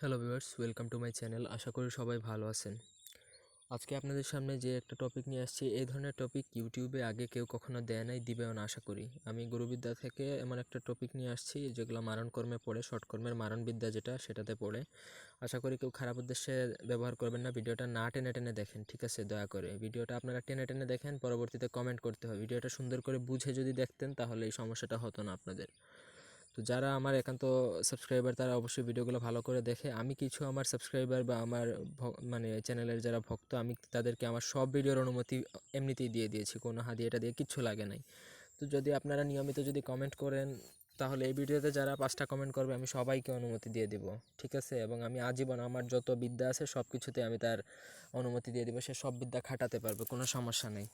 Hello viewers welcome to my channel আশা করি সবাই ভালো আছেন। আজকে আপনাদের সামনে যে একটা টপিক নিয়ে আসছি, এই ধরনের টপিক ইউটিউবে আগে কেউ কখনো দেয় নাই, দিবেও না, আশা করি। আমি গুরুবিদ্যা থেকে এমন একটা টপিক নিয়ে আসছি, যেগুলো মারণ কর্মে পড়ে শর্ট কর্মের মারণ বিদ্যা যেটা, সেটাতে পড়ে। আশা করি কেউ খারাপ উদ্দেশ্যে ব্যবহার করবেন না, ভিডিওটা না টেনে টেনে দেখেন, ঠিক আছে? দয়া করে। ভিডিওটা আপনারা টেনে টেনে দেখেন, পরবর্তীতে কমেন্ট করতে হবে। ভিডিওটা সুন্দর করে বুঝে যদি দেখতেন, তাহলে এই সমস্যাটা হতো না আপনাদের। তো যারা আমার একান্ত সাবস্ক্রাইবার তারা অবশ্যই ভিডিওগুলো ভালো করে দেখে, আমি কিছু আমার সাবস্ক্রাইবার বা আমার মানে চ্যানেলের যারা ভক্ত, আমি তাদেরকে আমার সব ভিডিওর অনুমতি এমনিতেই দিয়ে দিয়েছি, কোনো হাদিয়াটা দিয়ে কিচ্ছু লাগে নাই। তো যদি আপনারা নিয়মিত যদি কমেন্ট করেন, তাহলে এই ভিডিওতে যারা পাঁচটা কমেন্ট করবে, আমি সবাইকে অনুমতি দিয়ে দিব, ঠিক আছে? এবং আমি আজীবন আমার যত বিদ্যা আছে সব কিছুতে আমি তার অনুমতি দিয়ে দিব, সে সব বিদ্যা খাটাতে পারবে, কোনো সমস্যা নেই।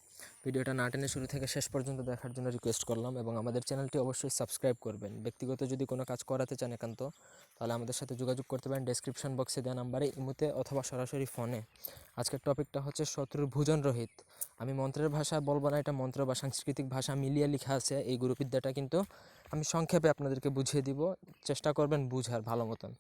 ভিডিওটা না টেনে শুরু থেকে শেষ পর্যন্ত দেখার জন্য রিকোয়েস্ট করলাম এবং আমাদের চ্যানেলটি অবশ্যই সাবস্ক্রাইব করবেন। ব্যক্তিগত যদি কোনো কাজ করাতে চান একান্ত, তাহলে আমাদের সাথে যোগাযোগ করতে পারেন ডেসক্রিপশন বক্সে দেওয়া নাম্বারে ইমুতে অথবা সরাসরি ফোনে আজকের টপিকটা হচ্ছে শত্রুর ভোজন রহিত। আমি মন্ত্রের ভাষা বলব না, এটা মন্ত্র বা সাংস্কৃতিক ভাষা মিলিয়ে লেখা আছে। এই গুরুবিদ্যাটা কিন্তু আমি সংক্ষেপে আপনাদেরকে বুঝিয়ে দিব। চেষ্টা করবেন বুঝার ভালো মতন।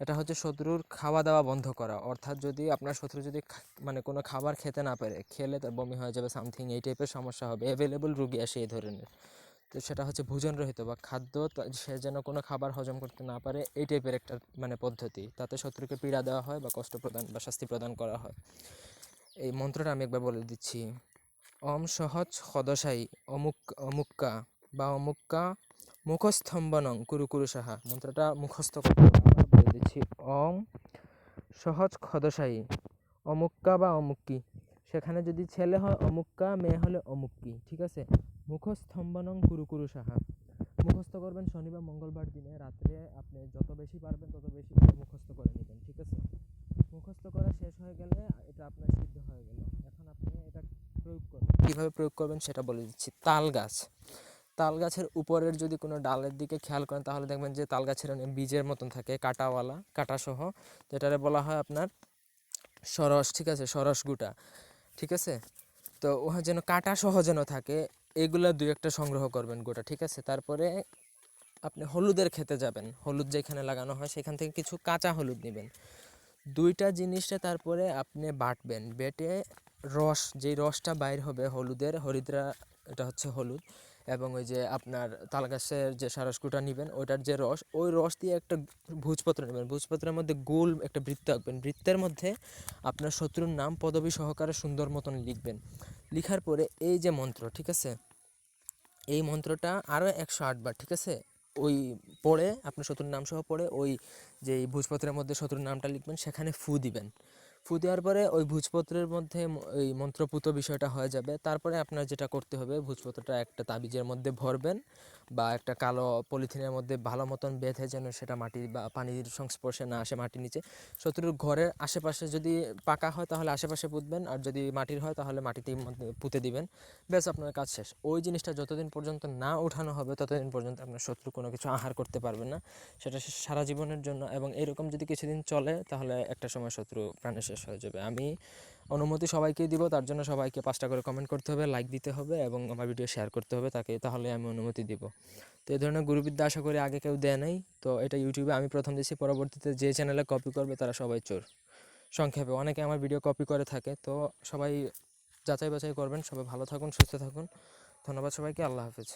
এটা হচ্ছে শত্রুর খাওয়া দাওয়া বন্ধ করা। অর্থাৎ যদি আপনার শত্রু যদি মানে কোনো খাবার খেতে না পারে, খেলে তার বমি হয়ে যাবে সামথিং এই টাইপের সমস্যা হবে অ্যাভেলেবল রুগী আসে এই ধরনের। তো সেটা হচ্ছে ভোজন রহিত বা খাদ্য সে যেন কোনো খাবার হজম করতে না পারে, এই টাইপের একটা মানে পদ্ধতি। তাতে শত্রুকে পীড়া দেওয়া হয় বা কষ্ট প্রদান বা শাস্তি প্রদান করা হয়। এই মন্ত্রটা আমি একবার বলে দিচ্ছি। অম সহজ সদসাই অমুক, অমুক্কা বা অমুক্কা মুখস্তম্ভনং কুরু কুরু সাহা মন্ত্রটা মুখস্থ করতে দিচ্ছি। অং সহজ খদসাই অমুক্কা বা অমুক্কি। সেখানে যদি ছেলে হয় অমুক্কা, মেয়ে হলে অমুক্কি, ঠিক আছে? মুখস্তম্ভনং কুরু কুরু সাহা মুখস্থ করবেন শনিবার মঙ্গলবার দিনে। রাত্রে আপনি যত বেশি পারবেন, তত বেশি মুখস্থ করে নেবেন, ঠিক আছে? মুখস্থ করা শেষ হয়ে গেলে এটা আপনার সিদ্ধ হয়ে গেল। এখন আপনি এটা প্রয়োগ করবেন কীভাবে প্রয়োগ করবেন সেটা বলে দিচ্ছি। তাল গাছ। তাল গাছের উপরের যদি কোনো ডালের দিকে খেয়াল করেন, তাহলে দেখবেন যে তাল গাছের বীজের মতন থাকে, কাঁটাওয়ালা, কাঁটাসহ, যেটারে বলা হয় আপনার সরস, ঠিক আছে, সরস গুটা, ঠিক আছে? তো ওহা যেন কাঁটা সহ যেন থাকে, এগুলা দুই একটা সংগ্রহ করবেন গোটা, ঠিক আছে? তারপরে আপনি হলুদের খেতে যাবেন, হলুদ যেখানে লাগানো হয়, সেখান থেকে কিছু কাঁচা হলুদ নেবেন। দুইটা জিনিসটা তারপরে আপনি বাটবেন, বেটে রস, যেই রসটা বাইর হবে হলুদের, হরিদ্রা, এটা হচ্ছে হলুদ এবং ওই যে আপনার তালগাছের যে সারসকুটা নেবেন, ওইটার যে রস, ওই রস দিয়ে একটা ভোজপত্র নেবেন। ভোজপত্রের মধ্যে গোল একটা বৃত্ত আঁকবেন। বৃত্তের মধ্যে আপনার শত্রুর নাম পদবী সহকারে সুন্দর মতন লিখবেন। লিখার পরে এই যে মন্ত্র, ঠিক আছে? এই মন্ত্রটা আরও একশো আটবার ঠিক আছে? ওই পড়ে, আপনার শত্রুর নাম সহ পড়ে, ওই যে ভোজপত্রের মধ্যে শত্রুর নামটা লিখবেন, সেখানে ফু দিবেন। ফু দেওয়ার পরে ওই ভোজপত্রের মধ্যে ওই মন্ত্রপুত বিষয়টা হয়ে যাবে। তারপরে আপনার যেটা করতে হবে, ভোজপত্রটা একটা তাবিজের মধ্যে ভরবেন বা একটা কালো পলিথিনের মধ্যে ভালো মতন বেঁধে যেন সেটা মাটি বা পানির সংস্পর্শে না আসে মাটির নিচে। শত্রুর ঘরের আশেপাশে যদি পাকা হয় তাহলে আশেপাশে পুঁতবেন, আর যদি মাটির হয় তাহলে মাটিতেই মধ্যে পুঁতে দিবেন। ব্যাস, আপনার কাজ শেষ। ওই জিনিসটা যতদিন পর্যন্ত না ওঠানো হবে, ততদিন পর্যন্ত আপনার শত্রু কোনো কিছু আহার করতে পারবে না। সেটা সারা জীবনের জন্য এবং এরকম যদি কিছুদিন চলে, তাহলে একটা সময় শত্রু প্রাণে শেষ হয়ে যাবে। আমি অনুমতি সবাইকে দিব, তার জন্য সবাইকে পাঁচটা করে কমেন্ট করতে হবে লাইক দিতে হবে এবং আমার ভিডিও শেয়ার করতে হবে, তাকে তাহলে আমি অনুমতি দিব। তো এই ধরনের গুরুবিদ্যা আশা করি আগে কেউ দেয় নাই। তো এটা ইউটিউবে আমি প্রথম দিয়েছি, পরবর্তীতে যে চ্যানেলে কপি করবে তারা সবাই চোর। সংক্ষেপে অনেকে আমার ভিডিও কপি করে থাকে। তো সবাই যাচাই বাছাই করবেন, সবাই ভালো থাকুন, সুস্থ থাকুন। ধন্যবাদ সবাইকে, আল্লাহ হাফেজ।